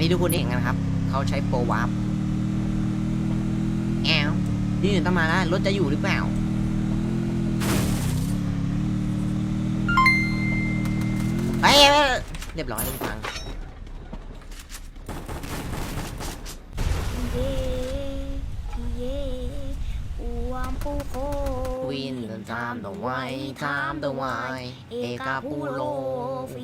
อย่างที่ทุกคนเห็นกันครับ เขาใช้โปรวาร์ปแอวนี่ต้องมาแล้วรถจะอยู่หรือเปล่า ไปเรียบร้อยทุกฟังเย่เย่อวมปูโคน เดินตามดอกไว้ตามดอกไว้เอกาปูโล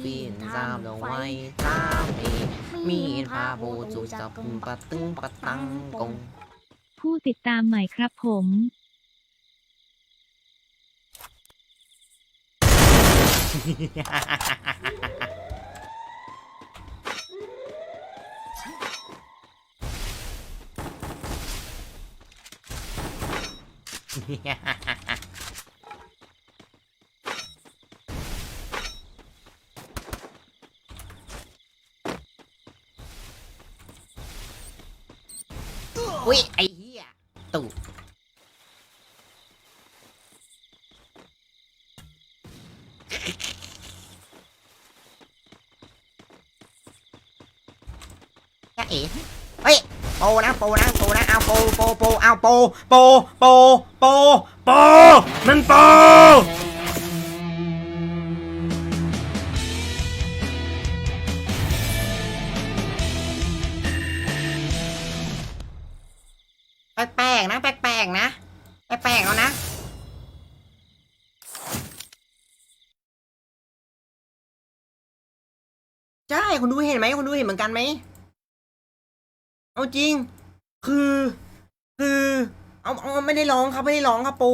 วินตามดอกไว้ตามเอกมีนพาโบจูจับปุงปะตึงปะตังกง ผู้ติดตามใหม่ครับผม อุ้ยไอ้เหี้ยตู่จ้าเอ๋เฮ้ยโปนะโปนะโปนะเอาโปโปโปเอาโปโปโปโปโปมันโป ปลกๆเอานะใช่คุณดูเห็นไหมคุณดูเห็นเหมือนกันไหมเอาจริง คือ คือเอาเอาไม่ได้ร้องครับไม่ได้ร้องครับปู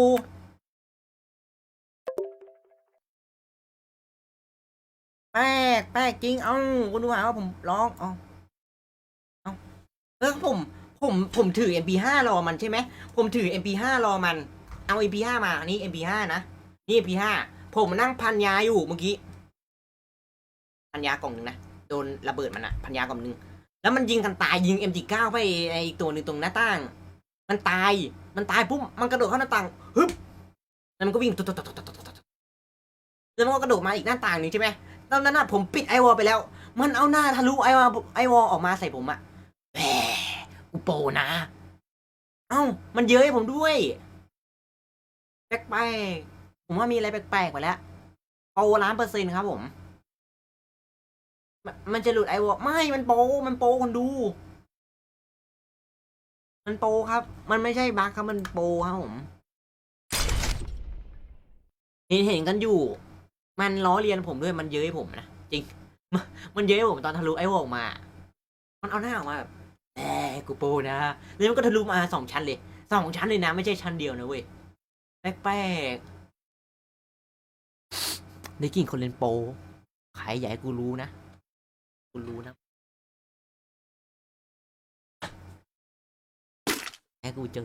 แปลกแปลกจริง เอาคุณดูหาว่าผมร้องเอาเอาเออผม ผมผมถือ MP5 รอมันใช่ไหม ผมถือ MP5 รอมัน เอา MP5 มาอันนี้ MP5 นะ นี่ MP5 ผมนั่งพันยาอยู่เมื่อกี้ พันยากล่องหนึ่งนะ โดนระเบิดมันอะพันยากล่องหนึ่ง แล้วมันยิงกันตายยิง M79 ไปไออีกตัวหนึ่งตรงหน้าต่าง มันตาย มันตายปุ๊บ มันกระโดดเข้าหน้าต่าง ฮึบ แล้วมันก็วิ่งตุ๊ดตุ๊ดตุ๊ดตุ๊ดตุ๊ดแล้วมันก็กระโดดมาอีกหน้าต่างหนึ่งใช่ไหมตอนนั้นน่ะผมปิดไอวอลไปแล้ว มันเอาหน้าทะลุไอวอลไอวอลออกมาใส่ผมอะ กูโปนะ เอ้า มันเย้ยผมด้วยแปลกๆผมว่ามีอะไรแปลกๆไปแล้วโปล้านเปอร์เซ็นต์ครับผม มันจะหลุดไอวอลไม่ มันโป มันโปคนดู มันโปครับ มันไม่ใช่บั๊กครับ มันโปครับผม เห็นเห็นกันอยู่ มันล้อเลียนผมด้วย มันเย้ยผมนะ จริง มันเย้ยผมตอนทะลุไอวอลออกมา มันเอาหน้าออกมาแบบ กูโปนะฮะแล้วมันก็ทะลุมาสองชั้นเลยสองชั้นเลยนะ ไม่ใช่ชั้นเดียวนะเว้ยแปลกๆได้กินคนเล่นโปรใครอยให้กูรู้นะ กูรู้นะให้กูเจอ